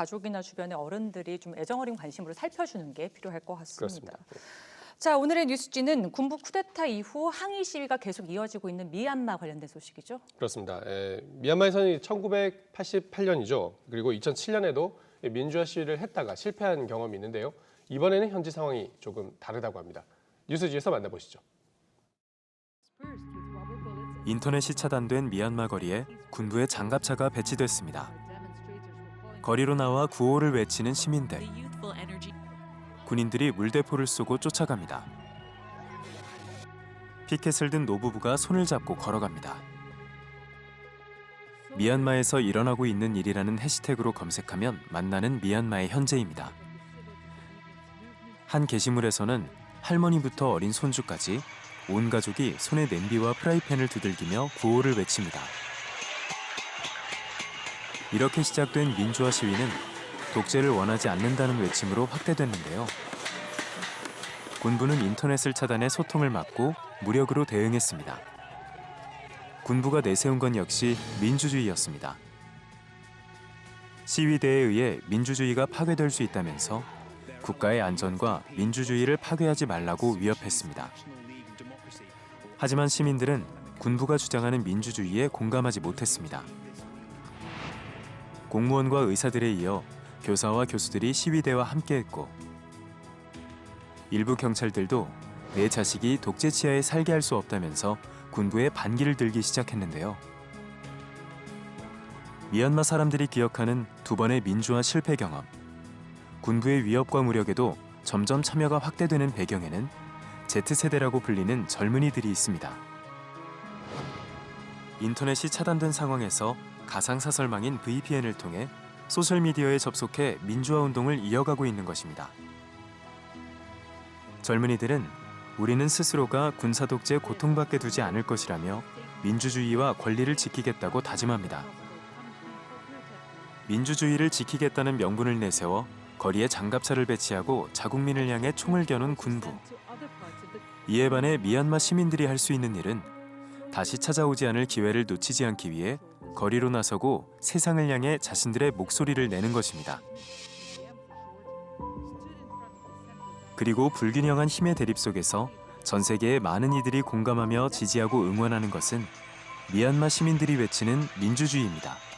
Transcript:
가족이나 주변의 어른들이 좀 애정어린 관심으로 살펴주는 게 필요할 것 같습니다. 그렇습니다. 자, 오늘의 뉴스지는 군부 쿠데타 이후 항의 시위가 계속 이어지고 있는 미얀마 관련된 소식이죠. 그렇습니다. 에, 미얀마에서는 1988년이죠. 그리고 2007년에도 민주화 시위를 했다가 실패한 경험이 있는데요. 이번에는 현지 상황이 조금 다르다고 합니다. 뉴스지에서 만나보시죠. 인터넷이 차단된 미얀마 거리에 군부의 장갑차가 배치됐습니다. 거리로 나와 구호를 외치는 시민들. 군인들이 물대포를 쏘고 쫓아갑니다. 피켓을 든 노부부가 손을 잡고 걸어갑니다. 미얀마에서 일어나고 있는 일이라는 해시태그로 검색하면 만나는 미얀마의 현재입니다. 한 게시물에서는 할머니부터 어린 손주까지 온 가족이 손에 냄비와 프라이팬을 두들기며 구호를 외칩니다. 이렇게 시작된 민주화 시위는 독재를 원하지 않는다는 외침으로 확대됐는데요. 군부는 인터넷을 차단해 소통을 막고 무력으로 대응했습니다. 군부가 내세운 건 역시 민주주의였습니다. 시위대에 의해 민주주의가 파괴될 수 있다면서 국가의 안전과 민주주의를 파괴하지 말라고 위협했습니다. 하지만 시민들은 군부가 주장하는 민주주의에 공감하지 못했습니다. 공무원과 의사들에 이어 교사와 교수들이 시위대와 함께했고 일부 경찰들도 내 자식이 독재 치하에 살게 할 수 없다면서 군부에 반기를 들기 시작했는데요. 미얀마 사람들이 기억하는 두 번의 민주화 실패 경험, 군부의 위협과 무력에도 점점 참여가 확대되는 배경에는 Z세대라고 불리는 젊은이들이 있습니다. 인터넷이 차단된 상황에서 가상사설망인 VPN을 통해 소셜미디어에 접속해 민주화 운동을 이어가고 있는 것입니다. 젊은이들은 우리는 스스로가 군사독재에 고통받게 두지 않을 것이라며 민주주의와 권리를 지키겠다고 다짐합니다. 민주주의를 지키겠다는 명분을 내세워 거리에 장갑차를 배치하고 자국민을 향해 총을 겨눈 군부. 이에 반해 미얀마 시민들이 할 수 있는 일은 다시 찾아오지 않을 기회를 놓치지 않기 위해 거리로 나서고 세상을 향해 자신들의 목소리를 내는 것입니다. 그리고 불균형한 힘의 대립 속에서 전 세계의 많은 이들이 공감하며 지지하고 응원하는 것은 미얀마 시민들이 외치는 민주주의입니다.